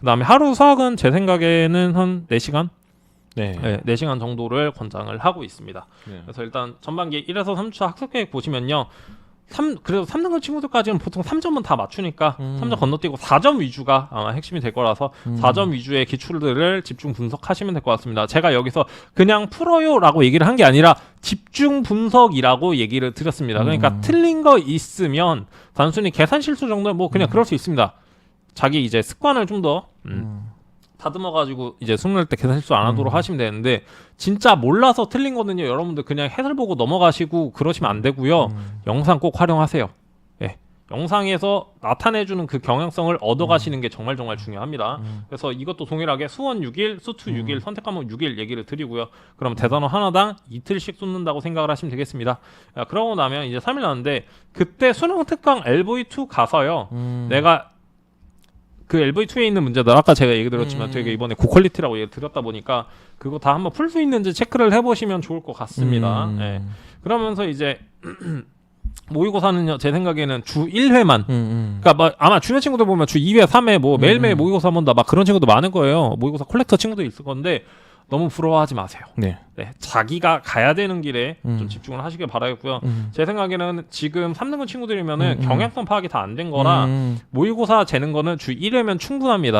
그다음에 하루 수학은 제 생각에는 한 4시간? 네. 네, 4시간 정도를 권장을 하고 있습니다. 네. 그래서 일단 전반기 1에서 3차 학습 계획 보시면요. 3 그래도 3등급 친구들까지는 보통 3점은 다 맞추니까 음. 3점 건너뛰고 4점 위주가 아마 핵심이 될 거라서 음. 4점 위주의 기출들을 집중 분석하시면 될 것 같습니다. 제가 여기서 그냥 풀어요라고 얘기를 한 게 아니라 집중 분석이라고 얘기를 드렸습니다. 그러니까 음. 틀린 거 있으면 단순히 계산 실수 정도는 뭐 그냥 그럴 수 있습니다. 자기 이제 습관을 좀더 음, 음. 다듬어 가지고 이제 수능 낼때 계산 실수 안 하도록 음. 하시면 되는데 진짜 몰라서 틀린 거는요. 여러분들 그냥 해설 보고 넘어가시고 그러시면 안 되고요. 음. 영상 꼭 활용하세요. 예. 영상에서 나타내 주는 그 경향성을 얻어 가시는 게 정말 정말 중요합니다. 음. 그래서 이것도 동일하게 수원 6일, 수투 음. 6일, 선택 과목 6일 얘기를 드리고요. 그럼 대단어 하나당 이틀씩 쏟는다고 생각을 하시면 되겠습니다. 야, 그러고 나면 이제 3일 남았는데 그때 수능 특강 LV2 가서요. 음. 내가 그 LV2에 있는 문제들 아까 제가 얘기 드렸지만 음. 되게 이번에 고퀄리티라고 얘기 드렸다 보니까 그거 다 한번 풀 수 있는지 체크를 해보시면 좋을 것 같습니다. 음. 예. 그러면서 이제 모의고사는요 제 생각에는 주 1회만 음, 음. 그러니까 뭐 아마 주변 친구들 보면 주 2회, 3회 뭐 매일매일 음. 모의고사 본다 막 그런 친구도 많을 거예요. 모의고사 콜렉터 친구도 있을 건데 너무 부러워하지 마세요. 네. 네, 자기가 가야 되는 길에 음. 좀 집중을 하시길 바라겠고요. 음. 제 생각에는 지금 3등급 친구들이면은 음, 음. 경향성 파악이 다 안 된 거라 음. 모의고사 재는 거는 주 1회면 충분합니다.